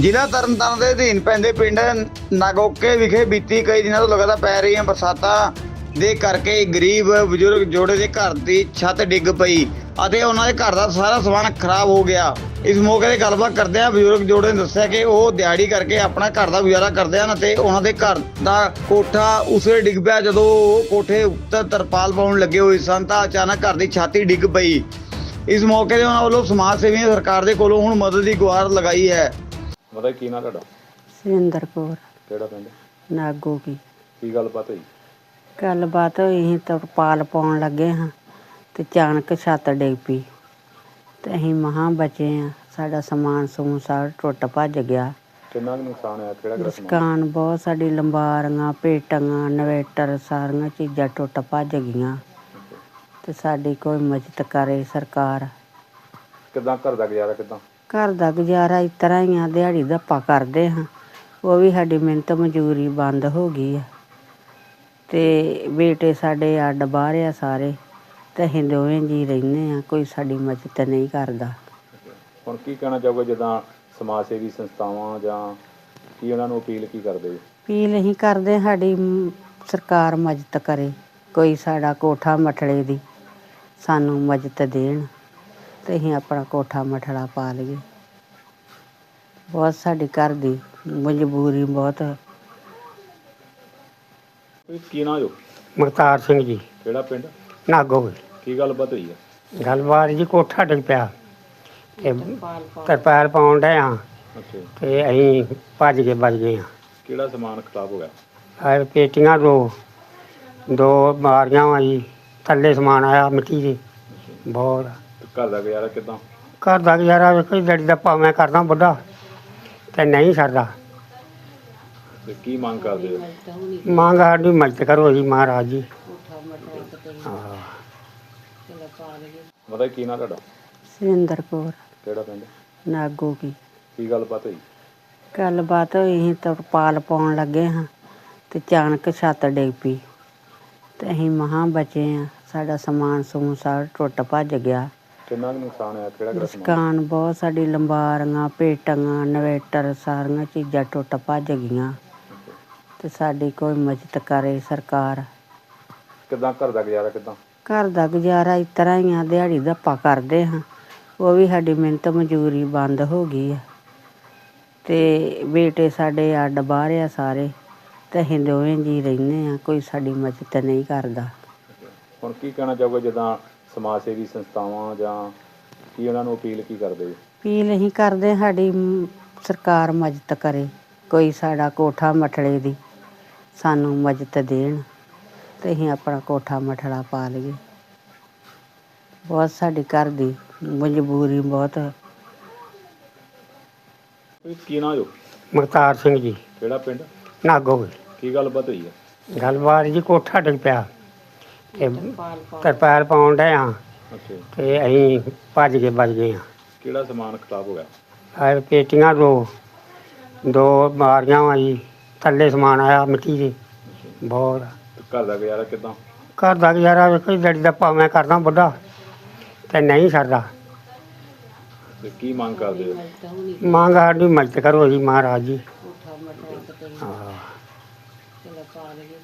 ਜ਼ਿਲ੍ਹਾ ਤਰਨਤਾਰਨ ਦੇ ਅਧੀਨ ਪੈਂਦੇ ਪਿੰਡ ਨਾਗੋਕੇ ਵਿਖੇ ਬੀਤੀ ਕਈ ਦਿਨਾਂ ਤੋਂ ਲਗਾਤਾਰ ਪੈ ਰਹੀਆਂ ਬਰਸਾਤਾਂ ਦੇ ਕਰਕੇ ਗਰੀਬ ਬਜ਼ੁਰਗ ਜੋੜੇ ਦੇ ਘਰ ਦੀ ਛੱਤ ਡਿੱਗ ਪਈ ਅਤੇ ਉਹਨਾਂ ਦੇ ਘਰ ਦਾ ਸਾਰਾ ਸਮਾਨ ਖਰਾਬ ਹੋ ਗਿਆ। ਇਸ ਮੌਕੇ ਤੇ ਗੱਲਬਾਤ ਕਰਦੇ ਆ ਬਜ਼ੁਰਗ ਜੋੜੇ ਨੇ ਦੱਸਿਆ ਕਿ ਉਹ ਦਿਹਾੜੀ ਕਰਕੇ ਆਪਣਾ ਘਰ ਦਾ ਗੁਜ਼ਾਰਾ ਕਰਦੇ ਹਨ ਅਤੇ ਉਹਨਾਂ ਦੇ ਘਰ ਦਾ ਕੋਠਾ ਉਸੇ ਡਿੱਗ ਪਿਆ ਜਦੋਂ ਉਹ ਕੋਠੇ ਉੱਤੇ ਤਰਪਾਲ ਪਾਉਣ ਲੱਗੇ ਹੋਏ ਸਨ ਤਾਂ ਅਚਾਨਕ ਘਰ ਦੀ ਛਾਤੀ ਡਿੱਗ ਪਈ। ਇਸ ਮੌਕੇ ਤੇ ਉਹਨਾਂ ਵੱਲੋਂ ਸਮਾਜ ਸੇਵੀਆਂ ਸਰਕਾਰ ਦੇ ਕੋਲੋਂ ਹੁਣ ਮਦਦ ਦੀ ਗੁਹਾਰ ਲਗਾਈ ਹੈ। ਮਤਲਬ ਕੀ ਨਾਂ ਤੁਹਾਡਾ? ਸੁਰਿੰਦਰ ਕੌਰ। ਕਿਹੜਾ ਪਿੰਡ? ਨਾਗੋ ਕੀ। ਕੀ ਗੱਲਬਾਤ ਹੋਈ? ਗੱਲਬਾਤ ਹੋਈ ਸੀ ਤਰਪਾਲ ਪਾਉਣ ਲੱਗੇ ਹਾਂ ਤੇ ਅਚਾਨਕ ਛੱਤ ਡਿੱਗ ਪਈ। ਤੇ ਅਸੀਂ ਮਹਾਂ ਬਚੇ ਆ ਸਾਡਾ ਸਮਾਨ ਸਮੂਨ ਸਾਰਾ ਟੁੱਟ ਭੱਜ ਗਿਆ। ਕਿੰਨਾ ਕੁ ਨੁਕਸਾਨ ਹੋਇਆ? ਕਿਹੜਾ ਕਿਹੜਾ ਸਮਾਨ? ਦੁਕਾਨ ਬਹੁਤ ਸਾਡੀ ਲੰਬਾਰੀਆਂ ਪੇਟੀਆਂ ਇਨਵੇਟਰ ਸਾਰੀਆਂ ਚੀਜ਼ਾਂ ਟੁੱਟ ਭੱਜ ਗਈਆਂ। ਤੇ ਸਾਡੀ ਕੋਈ ਮਦਦ ਕਰੇ ਸਰਕਾਰ। ਕਿੱਦਾਂ ਘਰ ਦਾ ਗੁਜ਼ਾਰਾ ਕਿੱਦਾਂ? ਘਰ ਦਾ ਗੁਜ਼ਾਰਾ ਇਸ ਤਰ੍ਹਾਂ ਹੀ ਆ ਦਿਹਾੜੀ ਧੱਪਾ ਕਰਦੇ ਹਾਂ। ਉਹ ਵੀ ਸਾਡੀ ਮਿਹਨਤ ਮਜ਼ਦੂਰੀ ਬੰਦ ਹੋ ਗਈ ਆ। ਤੇ ਬੇਟੇ ਸਾਡੇ ਅੱਡ ਬਾਹਰ ਆ ਸਾਰੇ ਤੇ ਅਸੀਂ ਦੋਵੇਂ ਜੀ ਰਹਿੰਦੇ ਆ ਕੋਈ ਸਾਡੀ ਮਦਦ ਨਹੀਂ ਕਰਦਾ। ਹੁਣ ਕੀ ਕਹਿਣਾ ਚਾਹੋਗੇ ਜਿੱਦਾਂ ਸਮਾਜ ਸੇਵੀ ਸੰਸਥਾਵਾਂ ਜਾਂ ਕੀ ਉਹਨਾਂ ਨੂੰ ਅਪੀਲ ਕੀ ਕਰਦੇ? ਜੀ ਅਪੀਲ ਅਸੀਂ ਕਰਦੇ ਸਾਡੀ ਮ- ਸਰਕਾਰ ਮਦਦ ਕਰੇ ਕੋਈ ਸਾਡਾ ਕੋਠਾ ਮਠੜੇ ਦੀ ਸਾਨੂੰ ਮਦਦ ਦੇਣ। ਤੇ ਅਸੀਂ ਆਪਣਾ ਕੋਠਾ ਮਠੜਾ ਪਾ ਲਈਏ। ਬਹੁਤ ਸਾਡੀ ਘਰ ਦੀ ਮਜਬੂਰੀ ਬਹੁਤ ਹੈ। ਕੀ ਨਾਂ ਜੋ? ਮੁਖਤਾਰ ਸਿੰਘ ਜੀ। ਕਿਹੜਾ ਪਿੰਡ? ਨਾਗੋ ਕੀ ਗੱਲਬਾਤ ਹੋਈ ਹੈ ਗੱਲਬਾਤ ਜੀ ਕੋਠਾ ਡਿੱਗ ਪਿਆ। ਤੇ ਤਰਪਾਲ ਪਾਉਣ ਡਏ ਆ ਅੱਛਾ। ਜੀ। ਤੇ ਅਸੀਂ ਭੱਜ ਕੇ ਬਚ ਗਏ ਆ ਕਿਹੜਾ ਸਮਾਨ ਖਰਾਬ ਹੋ ਗਿਆ? ਆਹ ਪੇਟੀਆਂ ਦੋ ਦੋ ਮਾਰੀਆਂ ਵਾ ਜੀ। ਥੱਲੇ ਸਮਾਨ ਆਇਆ ਮਿੱਟੀ ਦੇ। ਬਹੁਤ। ਘਰ ਦਾ ਗੁਜ਼ਾਰਾ ਕਿੱਦਾਂ? ਘਰ ਦਾ ਗੁਜ਼ਾਰਾ ਵੇਖੋ ਜੀ, ਲੜੀ ਦਾ ਭਾਵੇਂ ਕਰਦਾ ਬੁੱਢਾ ਤੇ ਨਹੀਂ ਸਰਦਾ ਤੇ ਕੀ ਮੰਗ ਕਰਦੇ ਹੋ? ਮੰਗ ਸਾਡੀ ਮਦਦ ਕਰੋ ਜੀ ਮਹਾਰਾਜ ਜੀ। ਹਾਂ। ਮਤਲਬ ਕੀ ਨਾਂ ਤੁਹਾਡਾ? ਸੁਰਿੰਦਰ ਕੌਰ। ਕਿਹੜਾ ਪਿੰਡ? ਨਾਗੋ ਕੀ। ਕੀ ਗੱਲਬਾਤ ਹੋਈ? ਗੱਲਬਾਤ ਹੋਈ ਸੀ ਤਰਪਾਲ ਪਾਉਣ ਲੱਗੇ ਹਾਂ ਤੇ ਅਚਾਨਕ ਛੱਤ ਡਿੱਗ ਪਈ। ਤੇ ਅਸੀਂ ਮਹਾਂ ਬਚੇ ਆ ਸਾਡਾ ਸਮਾਨ ਸਮੂਨ ਸਾਰਾ ਟੁੱਟ ਭੱਜ ਗਿਆ। ਕਿੰਨਾ ਕੁ ਨੁਕਸਾਨ ਹੋਇਆ? ਕਿਹੜਾ ਕਿਹੜਾ ਸਮਾਨ? ਦੁਕਾਨ ਬਹੁਤ ਸਾਡੀ ਲੰਬਾਰੀਆਂ ਪੇਟੀਆਂ ਇਨਵੇਟਰ ਸਾਰੀਆਂ ਚੀਜ਼ਾਂ ਟੁੱਟ ਭੱਜ ਗਈਆਂ। ਤੇ ਸਾਡੀ ਕੋਈ ਮਦਦ ਕਰੇ ਸਰਕਾਰ। ਕਿੱਦਾਂ ਘਰ ਦਾ ਗੁਜ਼ਾਰਾ ਕਿੱਦਾਂ? ਘਰ ਦਾ ਗੁਜ਼ਾਰਾ ਇਸ ਤਰ੍ਹਾਂ ਹੀ ਆ ਦਿਹਾੜੀ ਧੱਪਾ ਕਰਦੇ ਹਾਂ। ਉਹ ਵੀ ਸਾਡੀ ਮਿਹਨਤ ਮਜ਼ਦੂਰੀ ਬੰਦ ਹੋ ਗਈ ਆ। ਤੇ ਬੇਟੇ ਸਾਡੇ ਅੱਡ ਬਾਹਰ ਆ ਸਾਰੇ ਤੇ ਅਸੀਂ ਦੋਵੇਂ ਜੀ ਰਹਿੰਦੇ ਆ ਕੋਈ ਸਾਡੀ ਮਦਦ ਨਹੀਂ ਕਰਦਾ। ਹੁਣ ਕੀ ਕਹਿਣਾ ਚਾਹੋਗੇ ਜਿੱਦਾਂ ਸਮਾਜ ਸੇਵੀ ਸੰਸਥਾਵਾਂ ਜਾਂ ਕੀ ਉਹਨਾਂ ਨੂੰ ਅਪੀਲ ਕੀ ਕਰਦੇ? ਅਪੀਲ ਅਸੀਂ ਕਰਦੇ ਸਾਡੀ ਮ- ਸਰਕਾਰ ਮਦਦ ਕਰੇ ਕੋਈ ਸਾਡਾ ਕੋਠਾ ਮਠੜੇ ਦੀ ਸਾਨੂੰ ਮਦਦ ਦੇਣ ਤੇ ਅਸੀਂ ਆਪਣਾ ਕੋਠਾ ਮਠੜਾ ਪਾ ਲਈਏ। ਬਹੁਤ ਸਾਡੀ ਘਰ ਦੀ ਮਜਬੂਰੀ ਬਹੁਤ ਹੈ। ਇਹ ਕੀ ਨਾਂ ਜੋ? ਮੁਖਤਾਰ ਸਿੰਘ ਜੀ। ਕਿਹੜਾ ਪਿੰਡ? ਨਾਗੋ। ਕੀ ਗੱਲਬਾਤ ਹੋਈ ਹੈ? ਗੱਲਬਾਤ ਜੀ ਕੋਠਾ ਡਿੱਗ ਪਿਆ। ਤੇ ਤਰਪਾਲ ਪਾਉਣ ਡਏ ਅੱਛਾ। ਜੀ। ਤੇ ਅਸੀਂ ਭੱਜ ਕੇ ਬਚ ਗਏ ਆ ਕਿਹੜਾ ਸਮਾਨ ਖਰਾਬ ਹੋ ਗਿਆ? ਆਹ ਪੇਟੀਆਂ ਦੋ ਦੋ ਮਾਰੀਆਂ ਵਾ ਜੀ। ਥੱਲੇ ਸਮਾਨ ਆਇਆ ਮਿੱਟੀ ਦੇ। ਬਹੁਤ। ਤੇ ਘਰ ਦਾ ਗੁਜ਼ਾਰਾ ਕਿੱਦਾਂ? ਘਰ ਦਾ ਗੁਜ਼ਾਰਾ ਵੇਖੋ ਜੀ, ਲੜੀ ਦਾ ਭਾਵੇਂ ਕਰਦਾ ਬੁੱਢਾ ਤੇ ਨਹੀਂ ਸਰਦਾ। ਤੇ ਕੀ ਮੰਗ ਕਰਦੇ ਹੋ? ਮੰਗ ਸਾਡੀ ਮਦਦ ਕਰੋ ਜੀ ਮਹਾਰਾਜ ਜੀ। ਹਾਂ।